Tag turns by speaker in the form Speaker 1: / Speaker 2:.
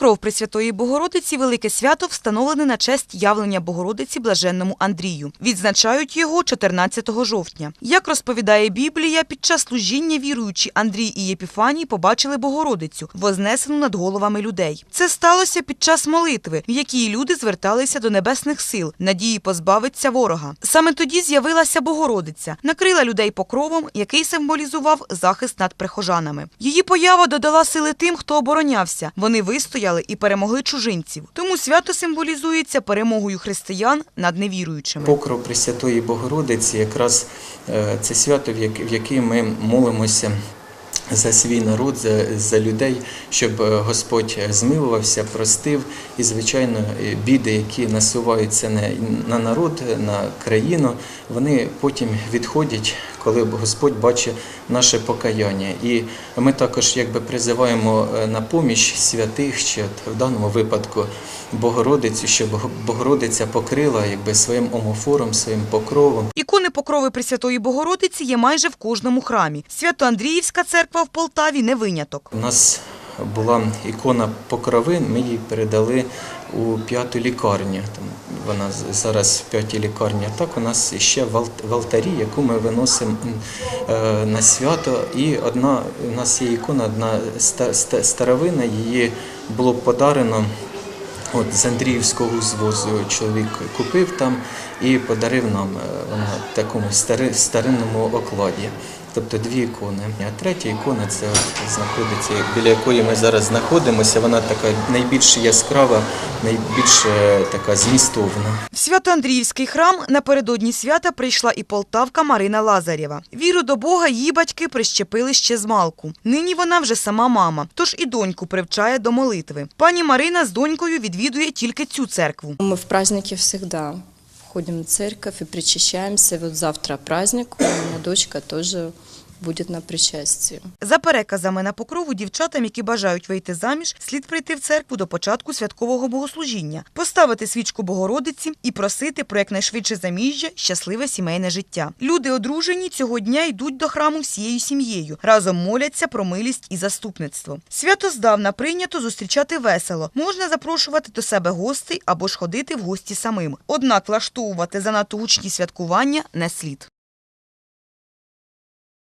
Speaker 1: Покров Пресвятої Богородиці велике свято встановлене на честь явлення Богородиці блаженному Андрію. Відзначають його 14 жовтня. Як розповідає Біблія, під час служіння віруючі Андрій і Єпіфаній побачили Богородицю, вознесену над головами людей. Це сталося під час молитви, в якій люди зверталися до небесних сил, надії позбавиться ворога. Саме тоді з'явилася Богородиця, накрила людей покровом, який символізував захист над прихожанами. Її поява додала сили тим, хто оборонявся. Вони вистояли і перемогли чужинців. Тому свято символізується перемогою християн над невіруючими.
Speaker 2: Покров Пресвятої Богородиці якраз е, це свято, в як- яке ми молимося. За свій народ, за, за людей, щоб е, Господь змилувався, простив і, звичайно, біди, які насуваються на, на народ, на країну, вони потім відходять, коли Господь бачить наше покаяння. І ми також якби призиваємо е, на поміч святих, що от в даному випадку Богородицю, щоб Богородиця покрила якби своїм омофором, своїм покровом.
Speaker 1: Ікони покрови Пресвятої Богородиці є майже в кожному храмі. Свято-Андріївська церква в Полтаві не виняток.
Speaker 2: У нас була ікона покрови, ми її передали у п'яту лікарню. Там вона зараз в п'ятій лікарні. Так у нас ще в алтарі, яку ми виносимо е, на свято. І одна у нас є ікона, одна ста- ста- старовина, її було подарено. От з Андріївського звозу чоловік купив там і подарив нам е, вона в такому стари, старинному окладі. Тобто дві ікони. А третя ікона це от знаходиться, біля якої ми зараз знаходимося. Вона така найбільш яскрава, найбільш е, така змістовна.
Speaker 1: В Свято-Андріївський храм напередодні свята прийшла і полтавка Марина Лазарєва. Віру до Бога її батьки прищепили ще з малку. Нині вона вже сама мама, тож і доньку привчає до молитви. Пані Марина з донькою відвідує тільки цю церкву.
Speaker 3: Мы в праздники всегда ходим в церковь и причащаемся. Вот завтра праздник, у меня дочка тоже будет на причастии.
Speaker 1: За переказами на покрову дівчатам, які бажають вийти заміж, слід прийти в церкву до початку святкового богослужіння, поставити свічку Богородиці і просити про якнайшвидше заміжжя, щасливе сімейне життя. Люди одружені цього дня йдуть до храму всією сім'єю, разом моляться про милість і заступництво. Свято здавна прийнято зустрічати весело. Можна запрошувати до себе гостей або ж ходити в гості самим. Однак влаштовувати занадто гучні святкування не слід.